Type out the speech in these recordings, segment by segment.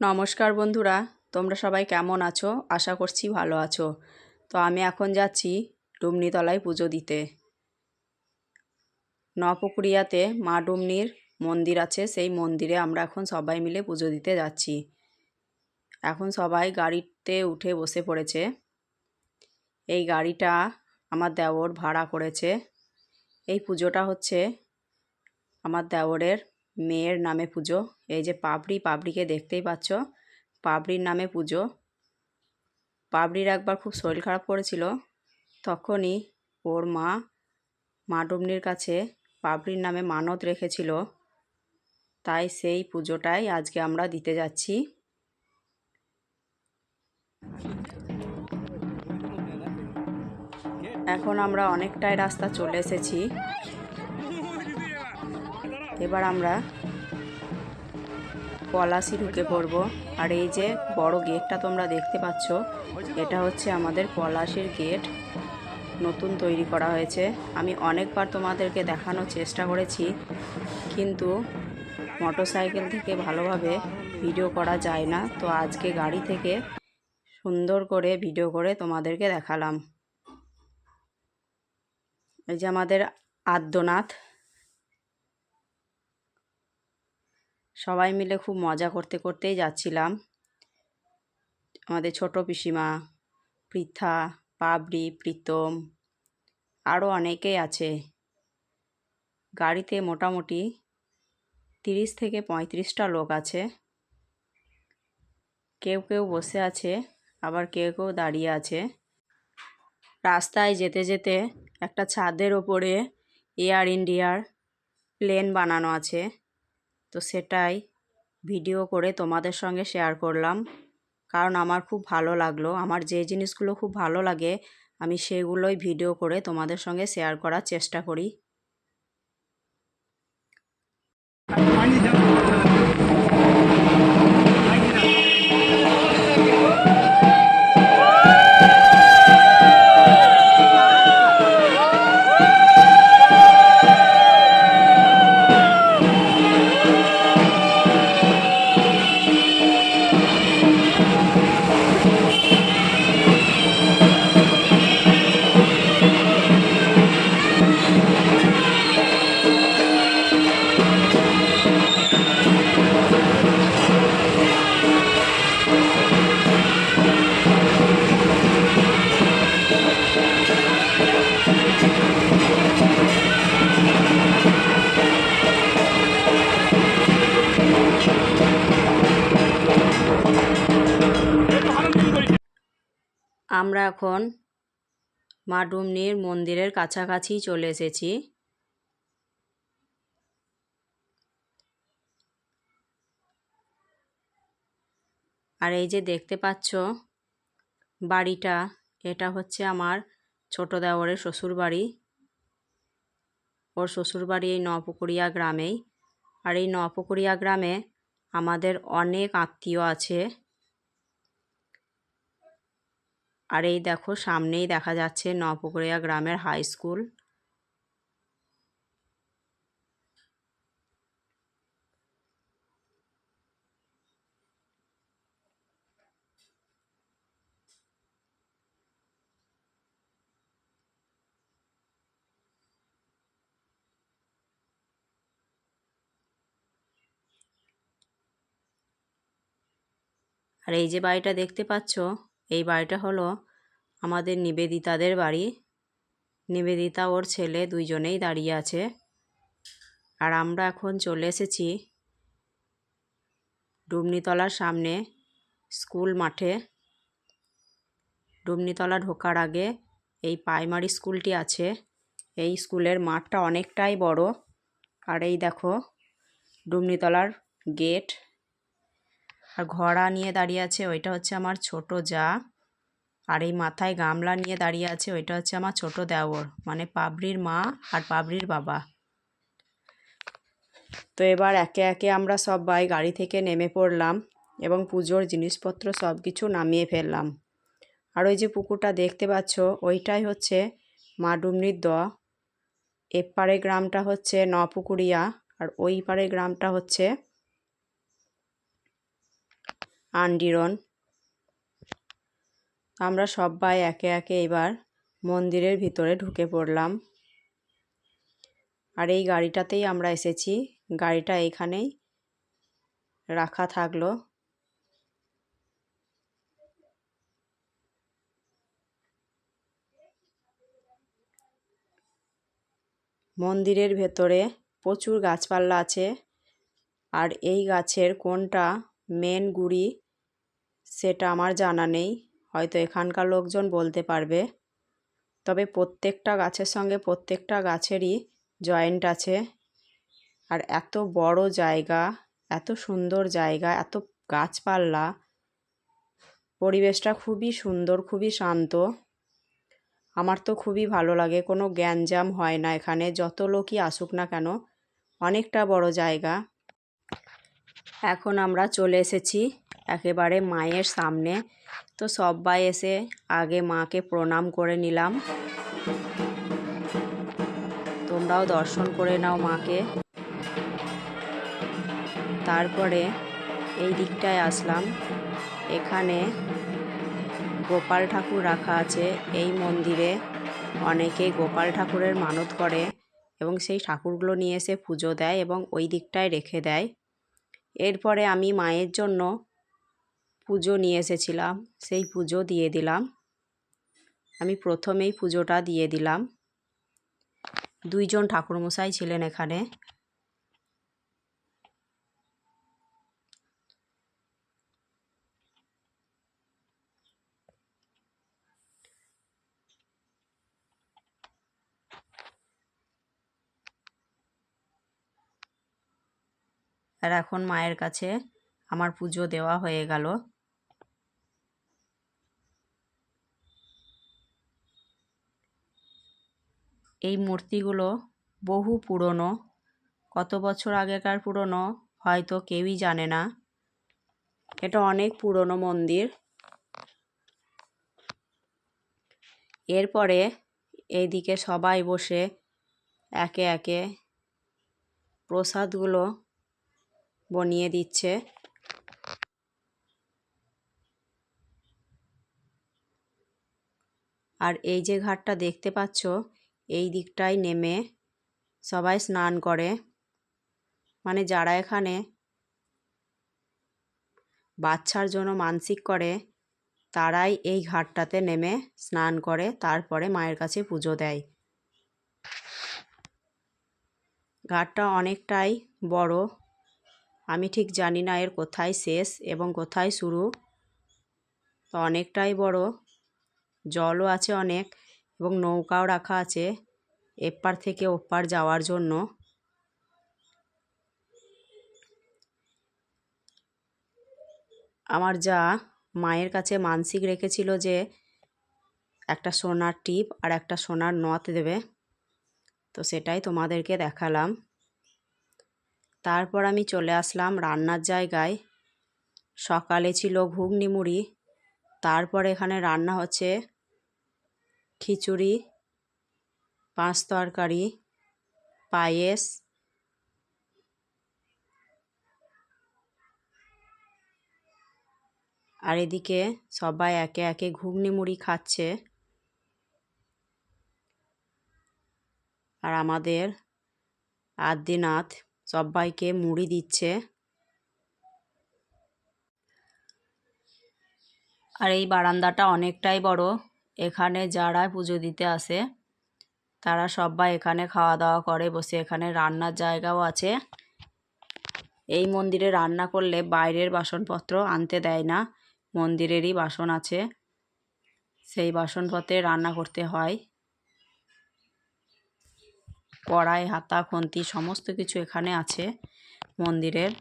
নমস্কার বন্ধুরা, তোমরা সবাই কেমন আছো? আশা করছি ভালো আছো। তো আমি এখন যাচ্ছি ডুমনিতলায় পুজো দিতে। নপুকুরিয়াতে মা ডুমনির মন্দির আছে, সেই মন্দিরে আমরা এখন সবাই মিলে পুজো দিতে যাচ্ছি। এখন সবাই গাড়িতে উঠে বসে পড়েছে। এই গাড়িটা আমার দেওর ভাড়া করেছে। এই পুজোটা হচ্ছে আমার দেওরের মেয়ের নামে পুজো। এই যে পাবড়ি, পাবড়িকে দেখতেই পাচ্ছ। পাবড়ির নামে পুজো। পাবড়ির একবার খুব শরীর খারাপ করেছিল। তখনই ওর মা মা ডুমনির কাছে পাবড়ির নামে মানত রেখেছিল। তাই সেই পুজোটাই আজকে আমরা দিতে যাচ্ছি। এখন আমরা অনেকটাই রাস্তা চলে এসেছি। এবার আমরা পলাশি ঢুকে পড়ব। আর এই যে বড় গেটটা তোমরা দেখতে পাচ্ছ, এটা হচ্ছে আমাদের পলাশির গেট। নতুন তৈরি করা হয়েছে। আমি অনেকবার তোমাদেরকে দেখানোর চেষ্টা করেছি, কিন্তু মোটরসাইকেল থেকে ভালোভাবে ভিডিও করা যায় না। তো আজকে গাড়ি থেকে সুন্দর করে ভিডিও করে তোমাদেরকে দেখালাম। এই যে আমাদের আদ্যনাথ সবাই মিলে খুব মজা করতে করতেই যাচ্ছিলাম। আমাদের ছোট পিসিমা, পৃথা, পাবড়ি, প্রীতম আরও অনেকেই আছে। গাড়িতে মোটামুটি তিরিশ থেকে পঁয়ত্রিশটা লোক আছে। কেউ কেউ বসে আছে, আবার কেউ কেউ দাঁড়িয়ে আছে। রাস্তায় যেতে যেতে একটা ছাদের ওপরে এয়ার ইন্ডিয়ার প্লেন বানানো আছে। তো সেটাই ভিডিও করে তোমাদের সঙ্গে শেয়ার করলাম। কারণ আমার খুব ভালো লাগল। আমার যে জিনিসগুলো খুব ভালো লাগে, আমি সেগুলোই ভিডিও করে তোমাদের সঙ্গে শেয়ার করার চেষ্টা করি। আমরা এখন মা ডুমনির মন্দিরের কাছাকাছি চলে এসেছি। আর এই যে দেখতে পাচ্ছ বাড়িটা, এটা হচ্ছে আমার ছোট দেওয়ারের শ্বশুর বাড়ি ওর শ্বশুর বাড়ি এই নপুকুরিয়া গ্রামেই। আর এই নপুকুরিয়া গ্রামে আমাদের অনেক আত্মীয় আছে। আর এই দেখো, সামনেই দেখা যাচ্ছে নপুকুরিয়া গ্রামের হাই স্কুল আর এই যে বাড়িটা দেখতে পাচ্ছ এই বাড়িটা হলো আমাদের নিবেদিতাদের বাড়ি। নিবেদিতা ওর ছেলে দুইজনেই দাঁড়িয়ে আছে। আর আমরা এখন চলে এসেছি ডুমনিতলার সামনে স্কুল মাঠে। ডুমনিতলা ঢোকার আগে এই প্রাইমারি স্কুলটি আছে। এই স্কুলের মাঠটা অনেকটাই বড়। আর এই দেখো, ডুমনিতলার গেট। আর ঘোড়া নিয়ে দাঁড়িয়ে আছে, ওইটা হচ্ছে আমার ছোট যা। আর এই মাথায় গামলা নিয়ে দাঁড়িয়ে আছে, ওইটা হচ্ছে আমার ছোট দেওর মানে পাবড়ির মা আর পাবড়ির বাবা। তো এবার একে একে আমরা সবাই গাড়ি থেকে নেমে পড়লাম এবং পুজোর জিনিসপত্র সব কিছু নামিয়ে ফেললাম। আর ওই যে পুকুরটা দেখতে পাচ্ছ, ওইটাই হচ্ছে মা ডুমনির দ। এপারে গ্রামটা হচ্ছে নপুকুরিয়া, আর ওই পারে গ্রামটা হচ্ছে আন্ডিরন। আমরা সবাই একে একে এবার মন্দিরের ভিতরে ঢুকে পড়লাম। আর এই গাড়িটাতেই আমরা এসেছি। গাড়িটা এইখানেই রাখা থাকল। মন্দিরের ভেতরে প্রচুর গাছপালা আছে। আর এই গাছের কোনটা মেন গুড়ি, সেটা আমার জানা নেই। হয়তো এখানকার লোকজন বলতে পারবে। তবে প্রত্যেকটা গাছের সঙ্গে প্রত্যেকটা গাছেরই জয়েন্ট আছে। আর এত বড় জায়গা, এত সুন্দর জায়গা, এত গাছপালা। পরিবেশটা খুবই সুন্দর, খুবই শান্ত। আমার তো খুবই ভালো লাগে, কোনো গ্যাঞ্জাম হয় না এখানে। যত লোকই আসুক না কেন, অনেকটা বড় জায়গা। এখন আমরা চলে এসেছি একেবারে মায়ের সামনে। তো সবাই এসে আগে মাকে প্রণাম করে নিলাম। তোমরাও দর্শন করে নাও মাকে। তারপরে এই দিকটায় আসলাম। এখানে গোপাল ঠাকুর রাখা আছে। এই মন্দিরে অনেকে গোপাল ঠাকুরের মানত করে এবং সেই ঠাকুরগুলো নিয়ে এসে পুজো দেয় এবং ওই দিকটায় রেখে দেয়। এরপরে আমি মায়ের জন্য পুজো নিয়ে এসেছিলাম। সেই পুজো দিয়ে দিলাম। আমি প্রথমেই পুজোটা দিয়ে দিলাম। দুইজন ঠাকুরমশাই ছিলেন এখানে। আর এখন মায়ের কাছে আমার পুজো দেওয়া হয়ে গেল। এই মূর্তিগুলো বহু পুরনো, কত বছর আগেকার পুরনো হয়তো কেউই জানে না। এটা অনেক পুরনো মন্দির। এরপরে এইদিকে সবাই বসে একে একে প্রসাদগুলো বনিয়ে দিচ্ছে। আর এই যে ঘাটটা দেখতে পাচ্ছ, এই দিকটায় নেমে সবাই স্নান করে। মানে যারা এখানে বাচ্চার জন্য মানসিক করে, তারাই এই ঘাটটাতে নেমে স্নান করে, তারপরে মায়ের কাছে পুজো দেয়। ঘাটটা অনেকটাই বড় আমি ঠিক জানি না এর কোথায় শেষ এবং কোথায় শুরু। তো অনেকটাই বড়। জলও আছে অনেক এবং নৌকাও রাখা আছে এপার থেকে ওপার যাওয়ার জন্য। আমার যা মায়ের কাছে মানসিক রেখেছিল যে একটা সোনার টিপ আর একটা সোনার নথ দেবে, তো সেটাই তোমাদেরকে দেখালাম। তারপর আমি চলে আসলাম রান্নার জায়গায়। সকালে ছিল ঘুগনি মুড়ি, তারপর এখানে রান্না হচ্ছে খিচুড়ি, পাঁচ তরকারি, পায়েস, আর এদিকে সবাই একে একে ঘুগনি মুড়ি খাচ্ছে। আর আমাদের আদিনাথ সবাইকে মুড়ি দিচ্ছে। আর এই বারান্দাটা অনেকটাই বড়। এখানে যারা পুজো দিতে আসে, তারা সবাই এখানে খাওয়া দাওয়া করে, বসে এখানে রান্নার জায়গাও আছে। এই মন্দিরে রান্না করলে বাইরের বাসনপত্র আনতে দেয় না, মন্দিরেরই বাসন আছে। সেই বাসনপত্রে রান্না করতে হয়। কড়াই হাতা, খুন্তি সমস্ত কিছু এখানে আছে মন্দিরের।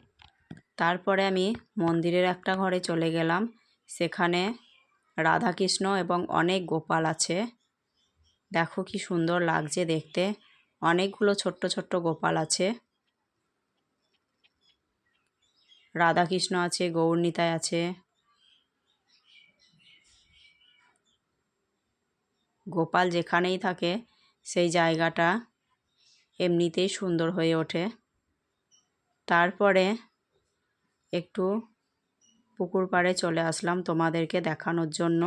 তারপরে আমি মন্দিরের একটা ঘরে চলে গেলাম। সেখানে রাধাকৃষ্ণ এবং অনেক গোপাল আছে। দেখো কি সুন্দর লাগছে দেখতে। অনেকগুলো ছোট্ট ছোট্ট গোপাল আছে। রাধাকৃষ্ণ আছে গৌরনীতায় আছে। গোপাল যেখানেই থাকে সেই জায়গাটা এমনিতেই সুন্দর হয়ে ওঠে। তারপরে একটু পুকুর পাড়ে চলে আসলাম তোমাদেরকে দেখানোর জন্য।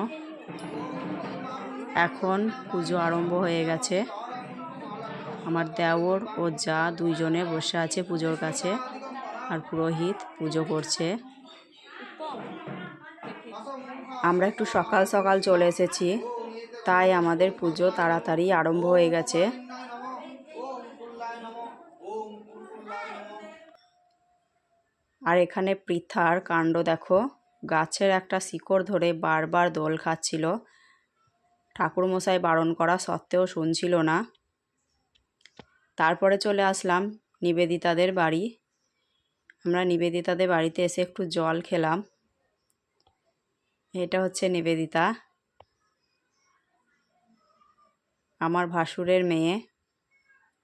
এখন পুজো আরম্ভ হয়ে গেছে। আমার দেওর ও যা দুইজনে বসে আছে পুজোর কাছে, আর পুরোহিত পুজো করছে। আমরা একটু সকাল সকাল চলে এসেছি, তাই আমাদের পুজো তাড়াতাড়ি আরম্ভ হয়ে গেছে। আর এখানে পৃথার কাণ্ড দেখো। গাছের একটা শিকড় ধরে বারবার দোল খাচ্ছিল। ঠাকুরমশাই বারণ করা সত্ত্বেও শুনছিল না। তারপরে চলে আসলাম নিবেদিতাদের বাড়ি। আমরা নিবেদিতাদের বাড়িতে এসে একটু জল খেলাম। এটা হচ্ছে নিবেদিতা। আমার ভাসুরের মেয়ে।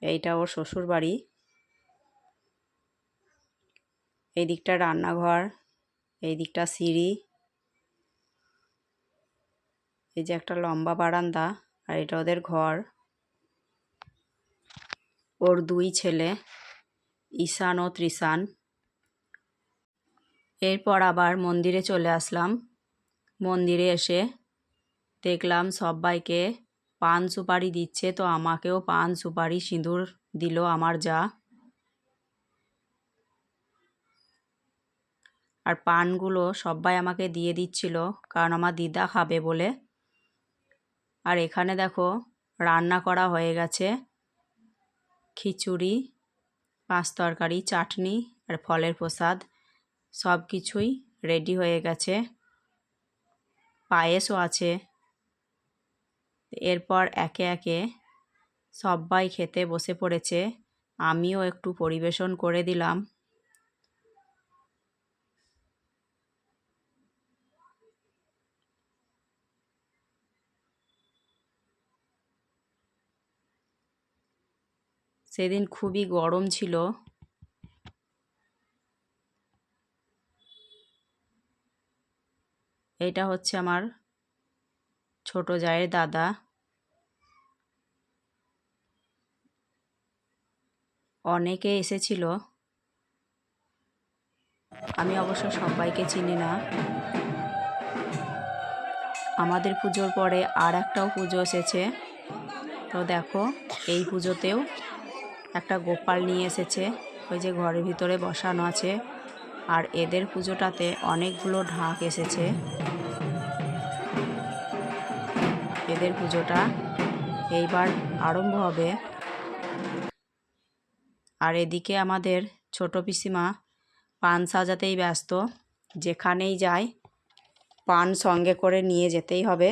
এইটা ওর শ্বশুর বাড়ি এই দিকটা রান্নাঘর, এই দিকটা সিঁড়ি। এই যে একটা লম্বা বারান্দা আর এটা ওদের ঘর। ওর দুই ছেলে, ঈশান ও ত্রিশান। এরপর আবার মন্দিরে চলে আসলাম। মন্দিরে এসে দেখলাম সবাইকে পান সুপারি দিচ্ছে, তো আমাকেও পান সুপারি সিঁদুর দিল আমার যা। আর পানগুলো সবাই আমাকে দিয়ে দিচ্ছিল, কারণ আমার দিদা খাবে বলে। আর এখানে দেখো, রান্না করা হয়ে গেছে। খিচুড়ি, পাঁচ তরকারি, চাটনি আর ফলের প্রসাদ, সব কিছুই রেডি হয়ে গেছে। পায়েসও আছে। এরপর একে একে সবাই খেতে বসে পড়েছে। আমিও একটু পরিবেশন করে দিলাম। সেদিন খুবই গরম ছিল। এটা হচ্ছে আমার ছোট জায়ের দাদা। অনেকে এসেছিল। আমি অবশ্য সবাইকে চিনি না। আমাদের পুজোর পরে আর একটাও পুজো এসেছে। তো দেখো, এই পুজোতেও একটা গোপাল নিয়ে এসেছে। ওই যে ঘরের ভিতরে বসানো আছে। আর এদের পুজোটাতে অনেকগুলো ঢাক এসেছে। এদের পুজোটা এইবার আরম্ভ হবে। আর এদিকে আমাদের ছোট পিসিমা পান সাজাতেই ব্যস্ত। যেখানেই যায় পান সঙ্গে করে নিয়ে যেতেই হবে।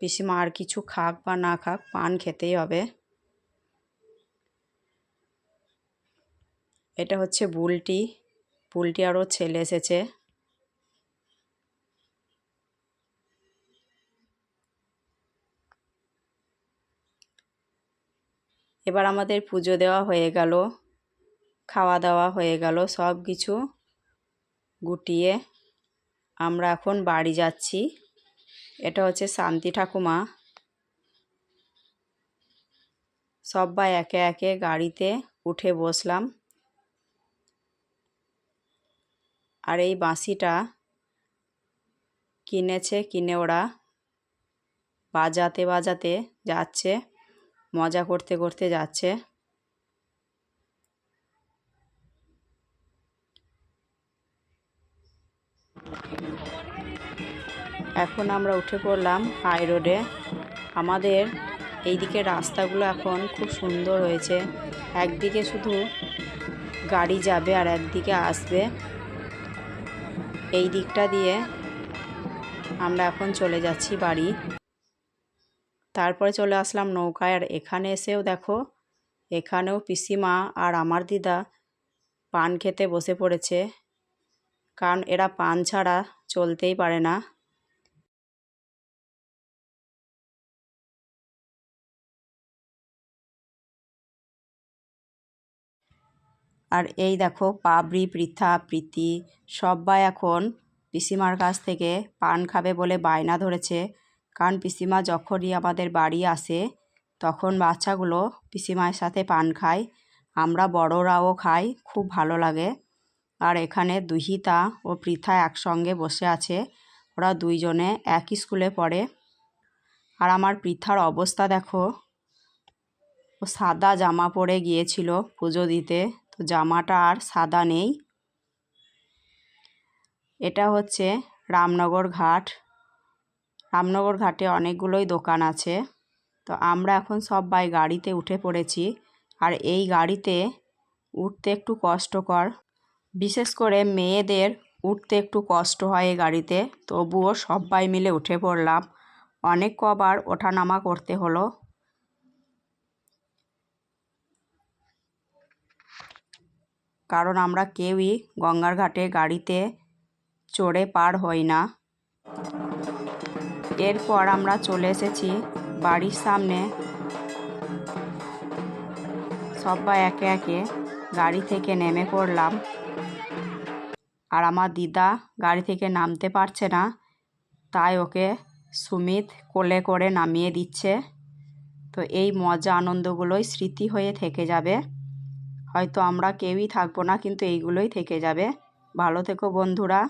পিসিমা আর কিছু খাক বা না খাক পান খেতেই হবে। এটা হচ্ছে বুলটি। বুলটি আরও ছেলে এসেছে। এবার আমাদের পুজো দেওয়া হয়ে গেল। খাওয়া দাওয়া হয়ে গেল। সব কিছু গুটিয়ে আমরা এখন বাড়ি যাচ্ছি। এটা হচ্ছে শান্তি ঠাকুমা। সবাই একে একে গাড়িতে উঠে বসলাম। আর এই বাঁশিটা কিনেছে, কিনে ওরা বাজাতে বাজাতে যাচ্ছে, মজা করতে করতে যাচ্ছে। এখন আমরা উঠে পড়লাম হাই রোডে। আমাদের এইদিকে রাস্তাগুলো এখন খুব সুন্দর হয়েছে। একদিকে শুধু গাড়ি যাবে আর একদিকে আসবে। এই দিকটা দিয়ে আমরা এখন চলে যাচ্ছি বাড়ি। তারপরে চলে আসলাম নৌকায় আর এখানে এসেও দেখো, এখানেও পিসিমা আর আমার দিদা পান খেতে বসে পড়েছে। কারণ এরা পান ছাড়া চলতেই পারে না। আর এই দেখো, পাবরি, পৃথা, প্রীতি সবাই এখন পিসিমার কাছ থেকে পান খাবে বলে বায়না ধরেছে। কারণ পিসিমা যখনই আমাদের বাড়ি আসে, তখন বাচ্চাগুলো পিসিমায়ের সাথে পান খায়। আমরা বড়রাও খাই, খুব ভালো লাগে। আর এখানে দুহিতা ও পৃথা একসঙ্গে বসে আছে। ওরা দুইজনে একই স্কুলে পড়ে। আর আমার পৃথার অবস্থা দেখো, ও সাদা জামা পরে গিয়েছিল পুজো দিতে। জামাটা আর সাদা নেই। এটা হচ্ছে রামনগর ঘাট। রামনগর ঘাটে অনেকগুলোই দোকান আছে। তো আমরা এখন সবাই গাড়িতে উঠে পড়েছি। আর এই গাড়িতে উঠতে একটু কষ্টকর। বিশেষ করে মেয়েদের উঠতে একটু কষ্ট হয় এই গাড়িতে। তবুও সবাই মিলে উঠে পড়লাম। অনেক কবার ওঠানামা করতে হলো। কারণ আমরা কেউই গঙ্গার ঘাটে গাড়িতে চড়ে পার হই না। এরপর আমরা চলে এসেছি বাড়ির সামনে। সবাই একে একে গাড়ি থেকে নেমে পড়লাম। আর আমার দিদা গাড়ি থেকে নামতে পারছে না, তাই ওকে সুমিত কোলে করে নামিয়ে দিচ্ছে। তো এই মজা আনন্দগুলোই স্মৃতি হয়ে থেকে যাবে। হয়তো আমরা কেউই থাকব না কিন্তু এইগুলোই থেকে যাবে। ভালো থেকো বন্ধুরা।